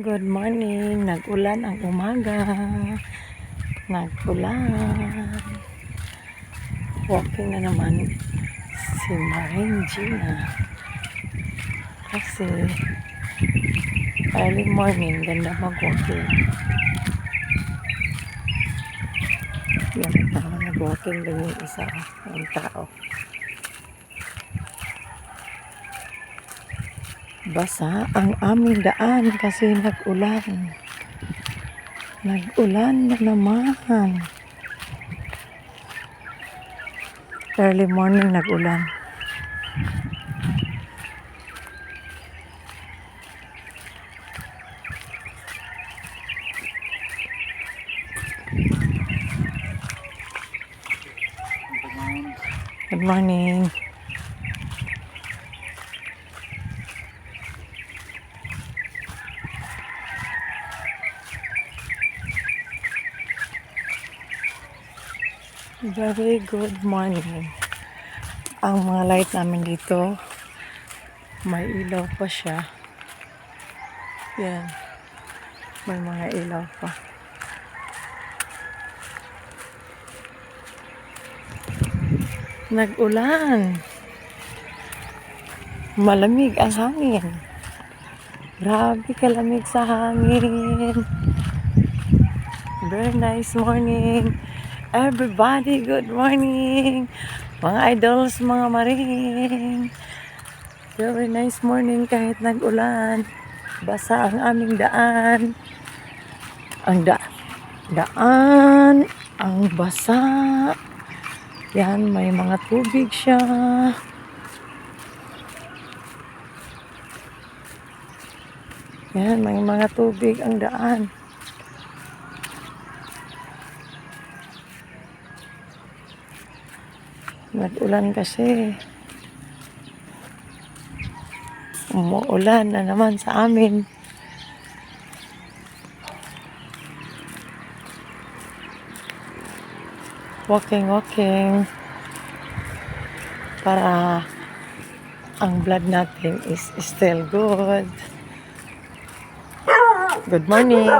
Good morning. Nag-ulan ang umaga. Nag-ulan. Walking na naman si Maring Gina. Kasi early morning, ganda mag-walking. Yan, tama nag-walking din yung isa, yung tao. Basa ang aming daan kasi nag-ulan. Nag-ulan na naman. Early morning nag-ulan. Good morning. Very good morning. Ang mga light namin dito, may ilaw pa siya. Yan. May mga ilaw pa. Nag-ulan. Malamig ang hangin. Grabe kalamig sa hangin. Very nice morning. Everybody, good morning. Mga idols, mga maring. Very nice morning kahit nag-ulan. Basa ang aming daan. Ang da daan, ang basa. Yan, may mga tubig siya. Yan, may mga tubig ang daan. Nag-ulan kasi. Umuulan na naman sa amin. Walking, walking. Para ang blood natin is still good. Good morning.